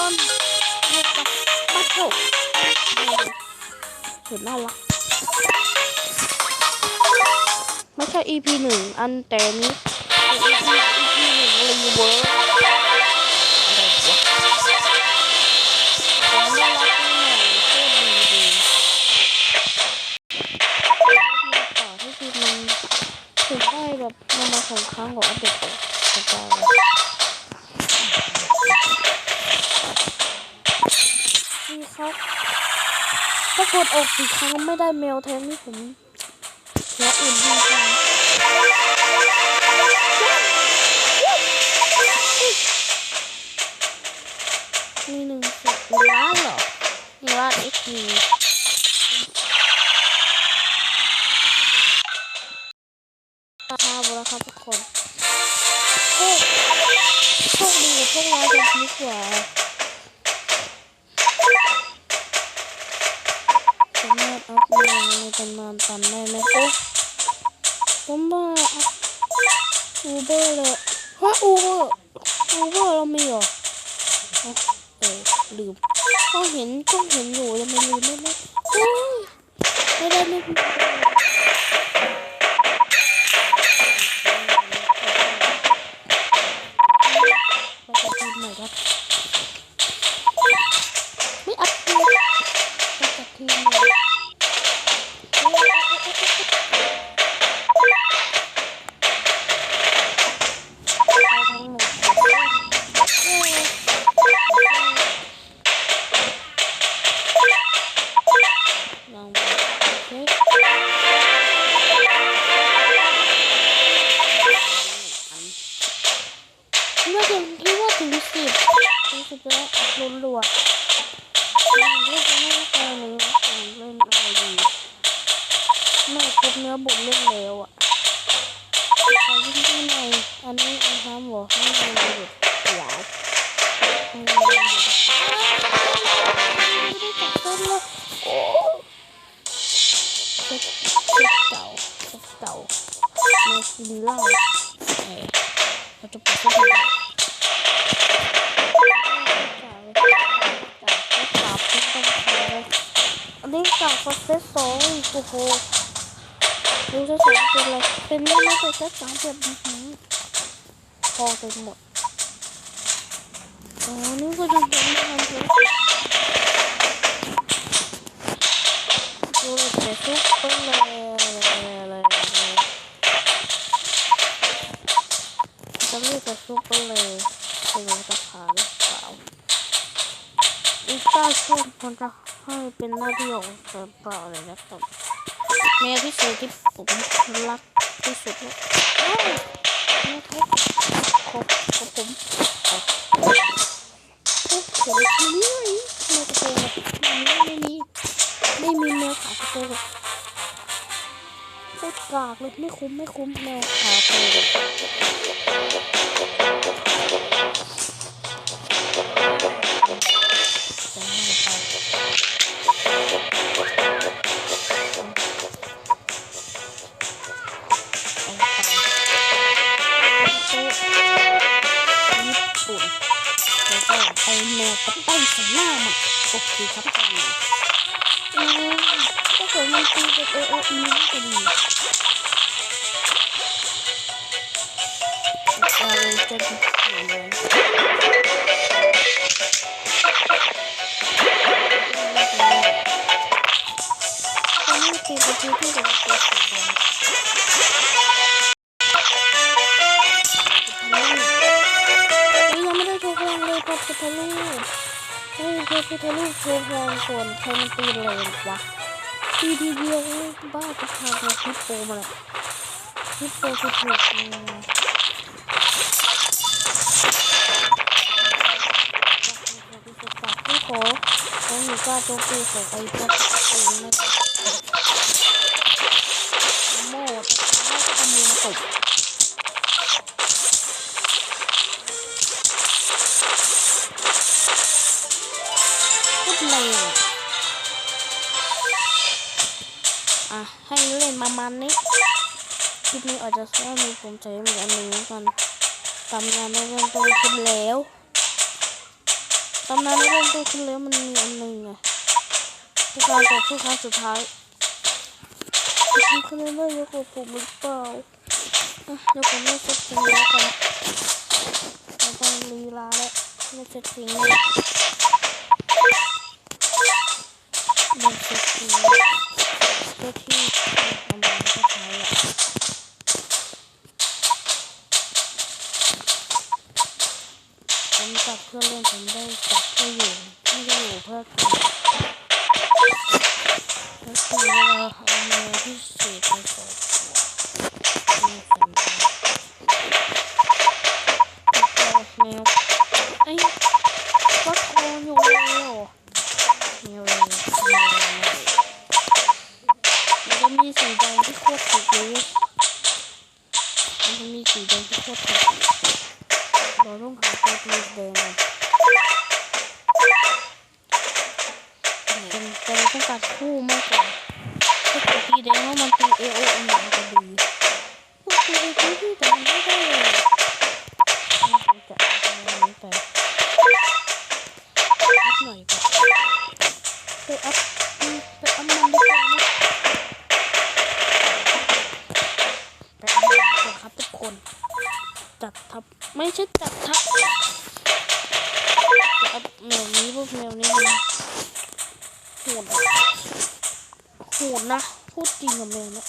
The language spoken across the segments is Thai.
ต้นเล่นกับบัตโตสุดน่ารักไม่ใช่ EP หนึ่งอันแต่นี้ EP EP หนึ่งรีเวิร์อะไรวอรดีเลยต่อที่ทีมันถึงได้แบบมันมาสองครั้งของอัปเดตเลยเข้าใจเลยนี่ครับถ้ากดออกอีกครั้งไม่ได้เมลแทนนี่ผมเสียอื่นดีกว่ามีหนึ่งสิบล้านเหรอหนึ่งล้านเอ็กซ์พีราคาบราคาทุกคนโชคโชคดีกับพวกเราจะดีกว่า มว่าอัพอูเบอร์เลยฮะอูเบอร์อูเบอร์เรามีเหรอเออลืมก็เห็นก็เห็นอยู่แต่ไม่ลืมไม่ได้โอ้ยไม่ได้ไม่ อันนี้อันทำบอกให้ดูแบบยาวไม่ได้จับต้นเลยโอ้เซ็ตเซ็ตเก่าเซ็ตเก่าแม่กินเหล้าเออเราจะไปเซ็ตเก่าอันนี้เก่าก็เซ็ตสองอีกโอ้โหดูเซ็ตสองเป็นอะไรเป็นไม่ไม่เป็นเซตสามแบบนี้ พอไปหมดอ๋อนี่ก็จะเป็นทำเพลงดูแต่ซุปเปอร์เลยเลยจะเรียกแต่ซุปเปอร์เลยเป็นราคาหรือเปล่าอีกเก้าช่วงคนจะให้เป็นหน้าที่ของเซิร์ฟเปล่าเลยนะครับแมวที่สุดที่ผมรักที่สุดเลยเอ้ยแมวทุก ครบครบผมโอาเฮ้ยเดี๋ยวทีนี้แมวกระโปรงแบบไม่มีไม่มีแมวขากระโปรงแบบโคตรกากเลยไม่คุ้มไม่คุ้มแมวขากระโปรง จะดีเลยตอนนี้ตีกับที่ที่กับตัวสีดำนี่ยังไม่ได้โชว์พลังเลยครับพุทธลูกเฮ้ยพื่อพุทธลูกโชว์พลังก่อนคนตีเลยวะทีทีเดียวบ้าจะพาไปฮิปโปมาเลยฮิปโปคือถูก เลยที่ขอของหนูกล้าโจมตีของไอ้เจ้าเองนะโมดแล้วก็เอามือตบพูดเลยอะ ให้เล่นประมาณนี้คลิปนี้อาจจะแค่มีผมใจเหมือนอันหนึ่งกันทำงานได้เริ่มต้นขึ้นแล้ว ตำนานได้เริ่มต้นขึ้นแล้วมันมีอันหนึ่งไงเป็นการต่อสู้ครั้งสุดท้ายจะทำคะแนนได้เยอะกว่าผมหรือเปล่าเดี๋ยวผมไม่เซ็ตสิงแล้วกันเราต้องลีลาแล้วไม่เซ็ตทิ้งเลย ต้องการคู่มากกว่าถ้าตัวตีแดงแล้วมันตีเอโอเอ็นมันจะดีพวกตีตีที่แดงไม่ได้เลยผมจะเอาอันนี้ไปอัพหน่อยก่อนไปอัพอืมไปอัพมันดีกว่านะไปอัพมันดีกว่าครับทุกคน จัดทับไม่ใช่จัดทับจะเอาแมวนี้พวกแมวนี้ โหดโหดนะพูดจริงกับแมวนะ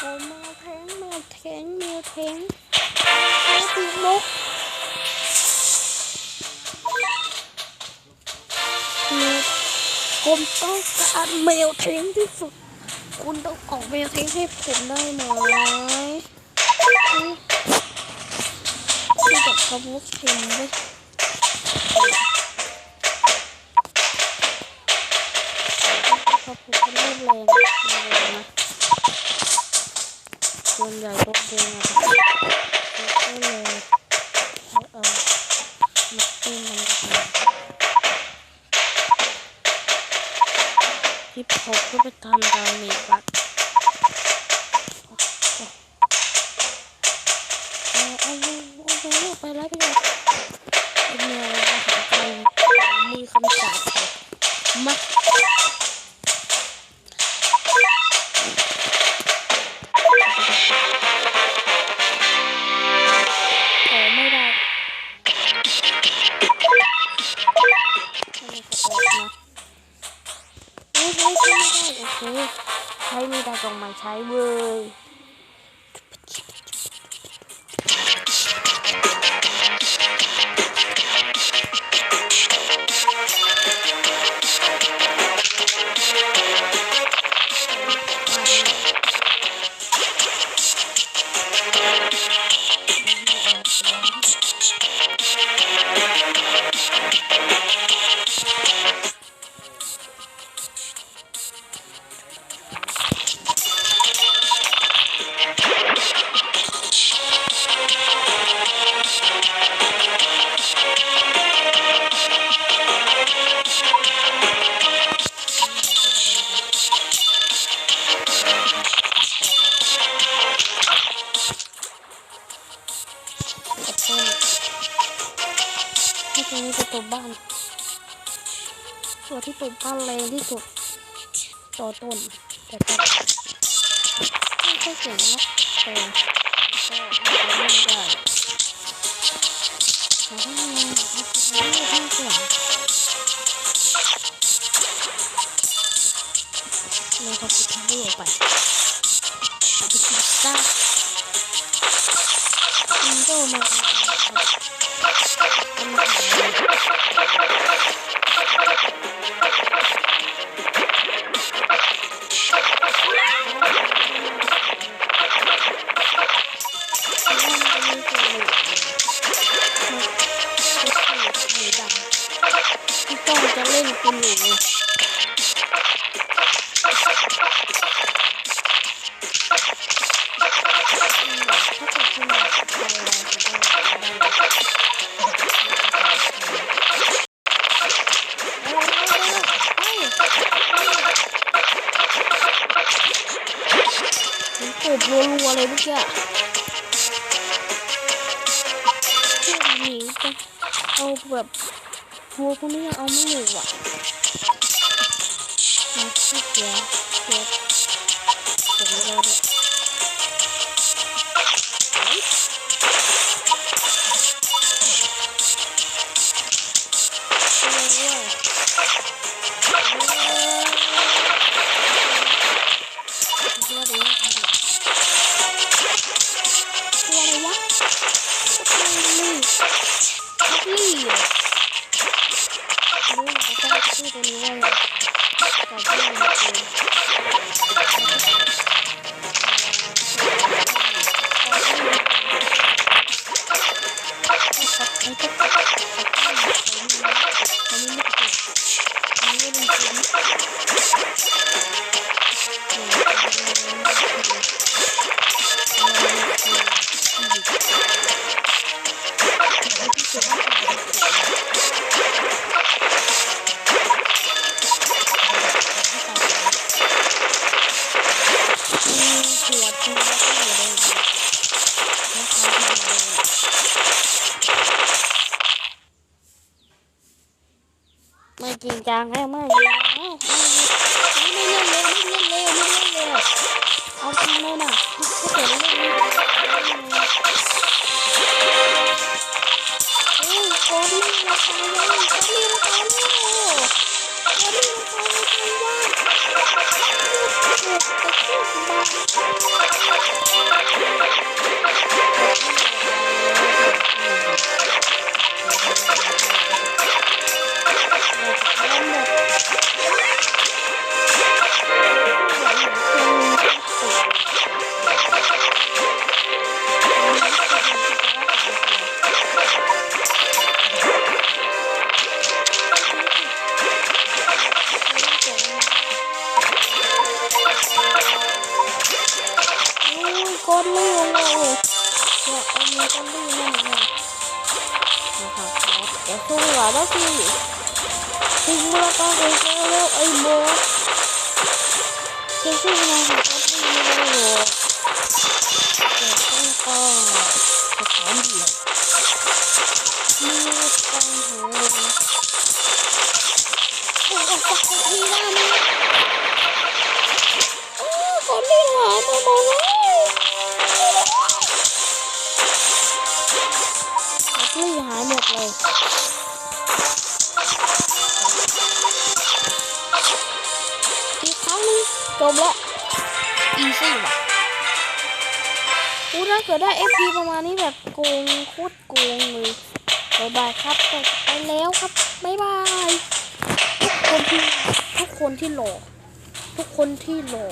โอ้มวแทงมวแทงมวแทงแมวปีกนกคือผมต้องการแมวเทงที่สุด คุณต้องออกแมวเทงให้ผมได้ไหมที่แบบคำว่าเค็มด้วยพอผมเริ่มแรงแรงนะ ส่วนใหญ่ตัวเองอะก็เลยเออมักเป็นมันกันฮิปฮอปก็ไปทำดาเมจละเอาเอาเอาเอาไปแล้วไปเลยเป็นแนวอาหารไทยมีคำสา ที่ตัวบ้านแรงที่สุดต่อต้นแต่ก็ไม่ค่อยเก่งนะแต่ก็ไม่ได้เล่นได้แต่ถ้ามีไม่ไม่เก่งเลยเขาปิดทางได้ออกไปไปกินซ่าอินโดมา เลยเมื่อกี้อะช่วงนี้จะเอาแบบทัวพวกนี้เอาไม่อยู่อะมาที่เสียเสีย รู้ว่ ถึงแล้วก็ไปเจแล้วไอ้โมจะสู้งานของโคลี่ไม่ได้หรอกแต่ต้องก็สถานเดียวมีตังหัวเลยโอ้ยออกจากโคลี่ได้ไหมโอ้โคลี่หายไปหมดเลยแบตเตอรี่หายหมดเลย จบละอีซี่ว่ะอู้ถ้าเกิดได้ FP ประมาณนี้แบบโกงโคตรโกงเลยบายบายครับไปแล้วครับบายบายทุกคนที่ทุกคนที่รอทุกคนที่หลอ